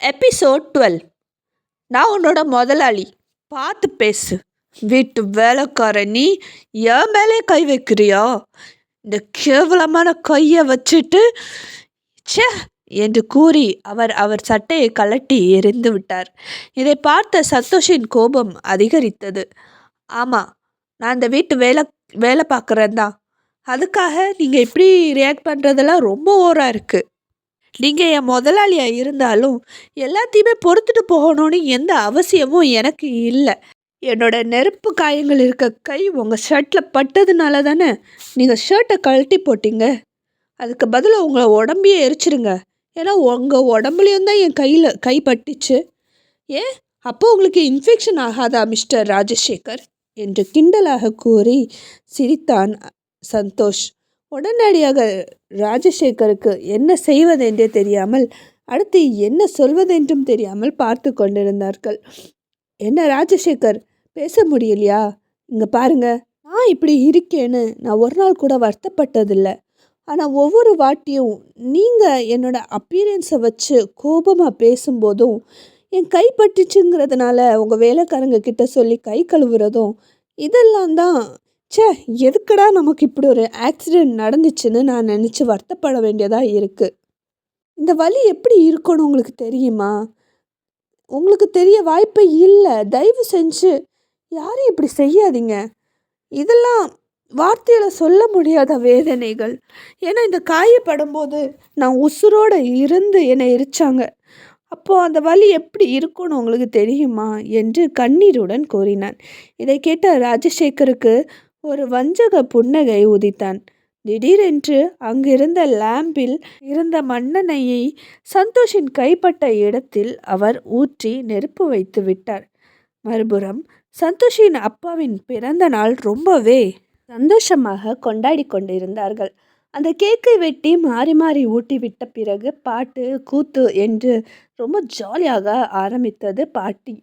Episode twelve நான் உன்னோட முதலாளி. பார்த்து பேசு. வீட்டு வேலைக்கார நீ என் மேலே கை வைக்கிறியா? இந்த கேவலமான கையை வச்சுட்டு சே என்று கூறி அவர் அவர் சட்டையை கலட்டி எரிந்து விட்டார். இதை பார்த்த சந்தோஷின் கோபம் அதிகரித்தது. ஆமாம் நான் இந்த வீட்டு வேலை வேலை பார்க்குறேன் தான். அதுக்காக நீங்கள் இப்படி ரியாக்ட் பண்ணுறதெல்லாம் ரொம்ப ஓராக இருக்குது நீங்கள் என் முதலாளியாக இருந்தாலும் எல்லாத்தையுமே பொறுத்துட்டு போகணும்னு எந்த அவசியமும் எனக்கு இல்லை. என்னோட நெருப்பு காயங்கள் இருக்க கை உங்கள் ஷர்ட்டில் பட்டதுனால தானே நீங்கள் ஷர்ட்டை கழட்டி போட்டீங்க. அதுக்கு பதிலாக உங்களை உடம்பையே எரிச்சிருங்க. ஏன்னா உங்கள் உடம்புலையும் தான் என் கையில் கை பட்டுச்சு. ஏன்? அப்போ உங்களுக்கு இன்ஃபெக்ஷன் ஆகாதா மிஸ்டர் ராஜசேகர்? என்று கிண்டலாக கூறி சிரித்தான் சந்தோஷ். உடனடியாக ராஜசேகருக்கு என்ன செய்வதென்றே தெரியாமல் அடுத்து என்ன சொல்வதென்றும் தெரியாமல் பார்த்து கொண்டிருந்தார்கள். என்ன ராஜசேகர் பேச முடியலையா? இங்கே பாருங்க நான் இப்படி இருக்கேன்னு நான் ஒரு நாள் கூட வருத்தப்பட்டதில்லை. ஆனால் ஒவ்வொரு வாட்டியும் நீங்கள் என்னோட அப்பீரியன்ஸை வச்சு கோபமாக பேசும்போதும் என் கைப்பட்டுச்சுங்கிறதுனால உங்கள் வேலைக்காரங்க கிட்ட சொல்லி கை கழுவுறதும் இதெல்லாம் தான் ச்சே எதுக்குடா நமக்கு இப்படி ஒரு ஆக்சிடெண்ட் நடந்துச்சுன்னு நான் நினச்சி வருத்தப்பட வேண்டியதாக இருக்குது இந்த வலி எப்படி இருக்கணும் உங்களுக்கு தெரியுமா? உங்களுக்கு தெரிய வாய்ப்பே இல்லை. தயவு செஞ்சு யாரும் இப்படி செய்யாதீங்க. இதெல்லாம் வார்த்தையில் சொல்ல முடியாத வேதனைகள். ஏன்னா இந்த காயப்படும் போது நான் உசுரோடு இருந்து என்னை எரிச்சாங்க. அப்போது அந்த வலி எப்படி இருக்கும்னு உங்களுக்கு தெரியுமா? என்று கண்ணீருடன் கூறினான். இதை கேட்ட ராஜசேகருக்கு ஒரு வஞ்சக புன்னகை உதித்தான். திடீரென்று அங்கிருந்த லேம்பில் இருந்த மண்ணெண்ணெயை சந்தோஷின் கைப்பட்ட இடத்தில் அவர் ஊற்றி நெருப்பு வைத்து விட்டார். மறுபுறம் சந்தோஷின் அப்பாவின் பிறந்த நாள் ரொம்பவே சந்தோஷமாக கொண்டாடி கொண்டிருந்தார்கள். அந்த கேக்கை வெட்டி மாறி மாறி ஊட்டி விட்ட பிறகு பாட்டு கூத்து என்று ரொம்ப ஜாலியாக ஆரம்பித்தது பாட்டி.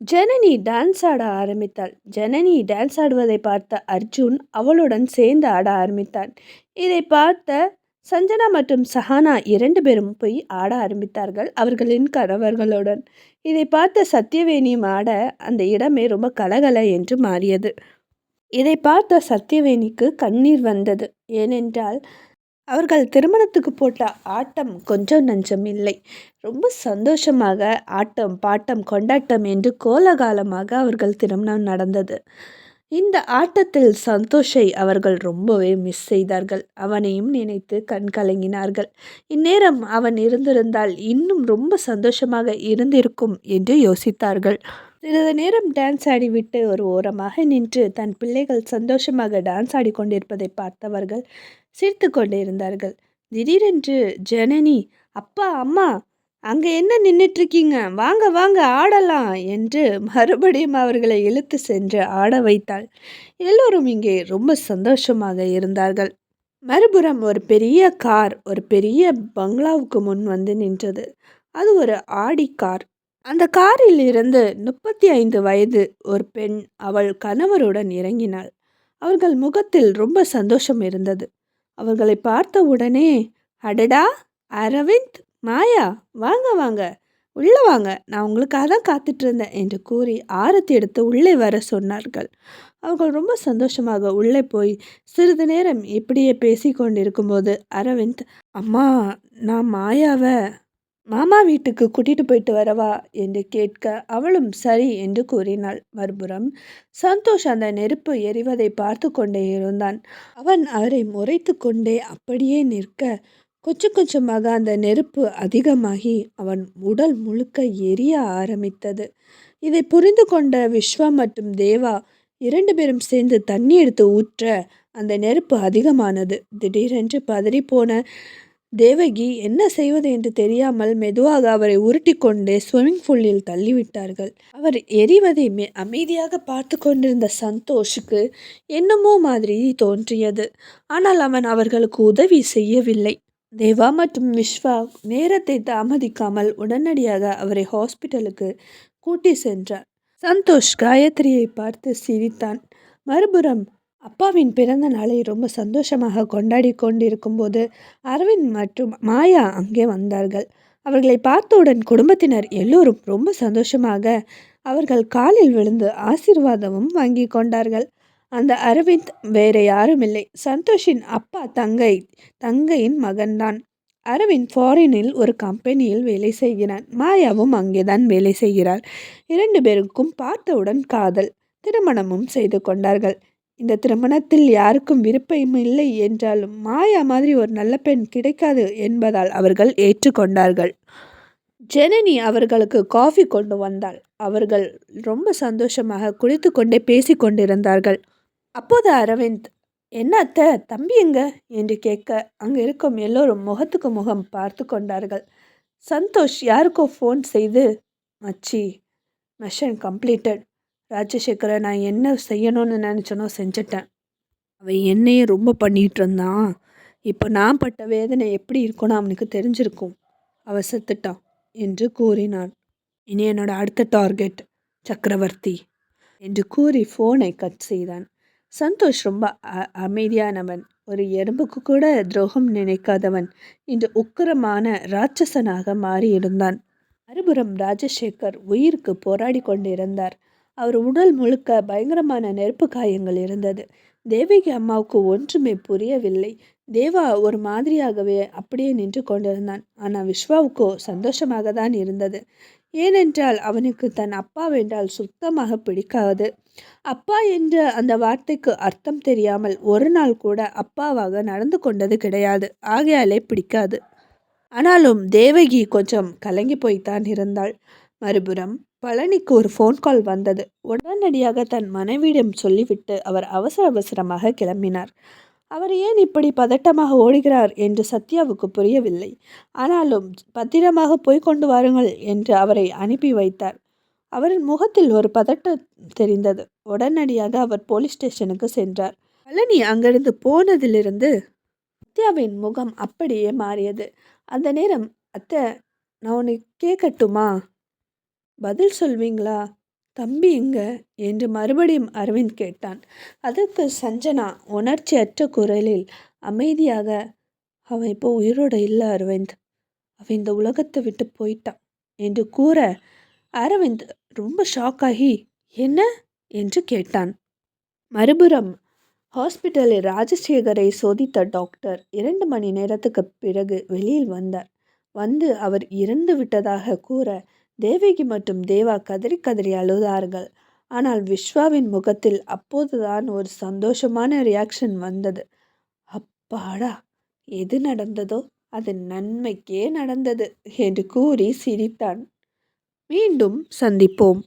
ஜனனி டான்ஸ் ஆட ஆரம்பித்தாள். ஜனனி டான்ஸ் ஆடுவதை பார்த்த அர்ஜுன் அவளுடன் சேர்ந்து ஆட ஆரம்பித்தான் இதை பார்த்த சஞ்சனா மற்றும் சஹானா இரண்டு பேரும் போய் ஆட ஆரம்பித்தார்கள் அவர்களின் கணவர்களுடன். இதை பார்த்த சத்யவேணியும் ஆட அந்த இடமே ரொம்ப கலகல என்று மாறியது. இதை பார்த்த சத்யவேணிக்கு கண்ணீர் வந்தது. ஏனென்றால் அவர்கள் திருமணத்துக்கு போட்ட ஆட்டம் கொஞ்சம் நஞ்சம் இல்லை. ரொம்ப சந்தோஷமாக ஆட்டம் பாட்டம் கொண்டாட்டம் என்று கோலகாலமாக அவர்கள் திருமணம் நடந்தது. இந்த ஆட்டத்தில் சந்தோஷை அவர்கள் ரொம்பவே மிஸ் செய்தார்கள். அவனையும் நினைத்து கண் கலங்கினார்கள். இந்நேரம் அவன் இருந்திருந்தால் இன்னும் ரொம்ப சந்தோஷமாக இருந்திருக்கும் என்று யோசித்தார்கள். சிறிது நேரம் டான்ஸ் ஆடிவிட்டு ஒரு ஓரமாக நின்று தன் பிள்ளைகள் சந்தோஷமாக டான்ஸ் ஆடிக்கொண்டிருப்பதை பார்த்தவர்கள் சிரித்து கொண்டே இருந்தார்கள். திடீரென்று ஜனனி அப்பா அம்மா அங்கே என்ன நின்றுட்டுருக்கீங்க வாங்க வாங்க ஆடலாம் என்று மறுபடியும் அவர்களை இழுத்து சென்று ஆட வைத்தாள். எல்லோரும் இங்கே ரொம்ப சந்தோஷமாக இருந்தார்கள். மறுபுறம் ஒரு பெரிய கார் ஒரு பெரிய பங்களாவுக்கு முன் வந்து நின்றது. அது ஒரு ஆடி கார். அந்த காரில் இருந்து முப்பத்தி ஐந்து வயது ஒரு பெண் அவள் கணவருடன் இறங்கினாள். அவர்கள் முகத்தில் ரொம்ப சந்தோஷம் இருந்தது. அவர்களை பார்த்த உடனே அடடா அரவிந்த் மாயா வாங்க வாங்க உள்ளே வாங்க நான் உங்களுக்காக தான் காத்துட்டு இருந்தேன் என்று கூறி ஆரத்தி எடுத்து உள்ளே வர சொன்னார்கள். அவர்கள் ரொம்ப சந்தோஷமாக உள்ளே போய் சிறிது நேரம் இப்படியே பேசி கொண்டிருக்கும்போது அரவிந்த் அம்மா நான் மாயாவை மாமா வீட்டுக்கு கூட்டிட்டு போயிட்டு வரவா என்று கேட்க அவளும் சரி என்று கூறினாள். மறுபுறம் சந்தோஷ் அந்த நெருப்பு எரிவதை பார்த்து கொண்டே இருந்தான். அவன் அவரை முறைத்து கொண்டே அப்படியே நிற்க கொஞ்சம் கொஞ்சமாக அந்த நெருப்பு அதிகமாகி அவன் உடல் முழுக்க எரிய ஆரம்பித்தது. இதை புரிந்து கொண்ட விஸ்வா மற்றும் தேவா இரண்டு பேரும் சேர்ந்து தண்ணி எடுத்து ஊற்ற அந்த நெருப்பு அதிகமானது. திடீரென்று பதறிப்போன தேவகி என்ன செய்வது என்று தெரியாமல் மெதுவாக அவரை உருட்டி கொண்டே ஸ்விம்மிங் பூலில் தள்ளிவிட்டார்கள். அவர் எரிவதை அமைதியாக பார்த்து கொண்டிருந்த சந்தோஷுக்கு என்னமோ மாதிரி தோன்றியது. ஆனால் அவன் அவர்களுக்கு உதவி செய்யவில்லை. தேவா மற்றும் விஸ்வா நேரத்தை தாமதிக்காமல் உடனடியாக அவரை ஹாஸ்பிட்டலுக்கு கூட்டி சென்றார். சந்தோஷ் காயத்ரியை பார்த்து சிரித்தான். மறுபுறம் அப்பாவின் பிறந்த நாளை ரொம்ப சந்தோஷமாக கொண்டாடி கொண்டிருக்கும்போது அரவிந்த் மற்றும் மாயா அங்கே வந்தார்கள். அவர்களை பார்த்தவுடன் குடும்பத்தினர் எல்லோரும் ரொம்ப சந்தோஷமாக அவர்கள் காலில் விழுந்து ஆசீர்வாதமும் வாங்கி கொண்டார்கள். அந்த அரவிந்த் வேறு யாரும் இல்லை சந்தோஷின் அப்பா தங்கை தங்கையின் மகன்தான். அரவிந்த் ஃபாரினில் ஒரு கம்பெனியில் வேலை செய்கிறான் மாயாவும் அங்கேதான் வேலை செய்கிறாள் இரண்டு பேருக்கும் பார்த்தவுடன் காதல் திருமணமும் செய்து கொண்டார்கள். இந்த திருமணத்தில் யாருக்கும் விருப்பம் இல்லை என்றாலும் மாயா மாதிரி ஒரு நல்ல பெண் கிடைக்காது என்பதால் அவர்கள் ஏற்றுக்கொண்டார்கள். ஜெனனி அவர்களுக்கு காஃபி கொண்டு வந்தாள். அவர்கள் ரொம்ப சந்தோஷமாக குளித்து கொண்டே பேசி கொண்டிருந்தார்கள். அப்போது அரவிந்த் என்ன அத்தை தம்பி எங்க? என்று கேட்க அங்கே இருக்கும் எல்லோரும் முகத்துக்கு முகம் பார்த்து கொண்டார்கள். சந்தோஷ் யாருக்கோ ஃபோன் செய்து மச்சி மிஷன் கம்ப்ளீட்டட் ராஜசேகரை நான் என்ன செய்யணும்னு நினச்சனோ செஞ்சிட்டேன். அவன் என்னையே ரொம்ப பண்ணிகிட்டு இருந்தான். இப்போ நான் பட்ட வேதனை எப்படி இருக்கும்னு அவனுக்கு தெரிஞ்சிருக்கும். அவன் செத்துட்டான் என்று கூறினான். இனி என்னோட அடுத்த டார்கெட் சக்கரவர்த்தி என்று கூறி ஃபோனை கட் செய்தான். சந்தோஷ் ரொம்ப அ அமைதியானவன். ஒரு எறும்புக்கு கூட துரோகம் நினைக்காதவன் இன்று உக்கிரமான ராட்சசனாக மாறியிருந்தான். மறுபுறம் ராஜசேகர் உயிருக்கு போராடி கொண்டிருந்தார். அவர் உடல் முழுக்க பயங்கரமான நெருப்பு காயங்கள் இருந்தது. தேவகி அம்மாவுக்கு ஒன்றுமே புரியவில்லை. தேவா ஒரு மாதிரியாகவே அப்படியே நின்று கொண்டிருந்தான். ஆனால் விஸ்வாவுக்கோ சந்தோஷமாக தான் இருந்தது. ஏனென்றால் அவனுக்கு தன் அப்பா வென்றால் சுத்தமாக பிடிக்காது. அப்பா என்ற அந்த வார்த்தைக்கு அர்த்தம் தெரியாமல் ஒரு நாள் கூட அப்பாவாக நடந்து கொண்டது கிடையாது. ஆகையாலே பிடிக்காது. ஆனாலும் தேவகி கொஞ்சம் கலங்கி போய்த்தான் இருந்தாள். மறுபுறம் பழனிக்கு ஒரு ஃபோன் கால் வந்தது. உடனடியாக தன் மனைவியிடம் சொல்லிவிட்டு அவர் அவசர அவசரமாக கிளம்பினார். அவர் ஏன் இப்படி பதட்டமாக ஓடுகிறார் என்று சத்யாவுக்கு புரியவில்லை. ஆனாலும் பத்திரமாக போய் கொண்டு வாருங்கள் என்று அவரை அனுப்பி வைத்தார். அவரின் முகத்தில் ஒரு பதட்டம் தெரிந்தது. உடனடியாக அவர் போலீஸ் ஸ்டேஷனுக்கு சென்றார். பழனி அங்கிருந்து போனதிலிருந்து சத்யாவின் முகம் அப்படியே மாறியது. அந்த நேரம் அத்தை நான் உன்னை கேட்கட்டுமா பதில் சொல்வீங்களா? தம்பி எங்க? என்று மறுபடியும் அரவிந்த் கேட்டான். அதற்கு சஞ்சனா உணர்ச்சியற்ற குரலில் அமைதியாக அவன் இப்போ உயிரோட இல்லை அரவிந்த். அவன் இந்த உலகத்தை விட்டு போயிட்டான். என்று கூற அரவிந்த் ரொம்ப ஷாக் ஆகி என்ன? என்று கேட்டான். மறுபுறம் ஹாஸ்பிட்டலில் ராஜசேகரை சோதித்த டாக்டர் இரண்டு மணி நேரத்துக்கு பிறகு வெளியில் வந்தார். வந்து அவர் இறந்து விட்டதாக கூற தேவகி மற்றும் தேவா கதறி கதறி அழுதார்கள். ஆனால் விஸ்வாவின் முகத்தில் அப்போதுதான் ஒரு சந்தோஷமான ரியாக்ஷன் வந்தது. அப்பாடா எது நடந்ததோ அது நன்மைக்கே நடந்தது என்று கூறி சிரித்தான். மீண்டும் சந்திப்போம்.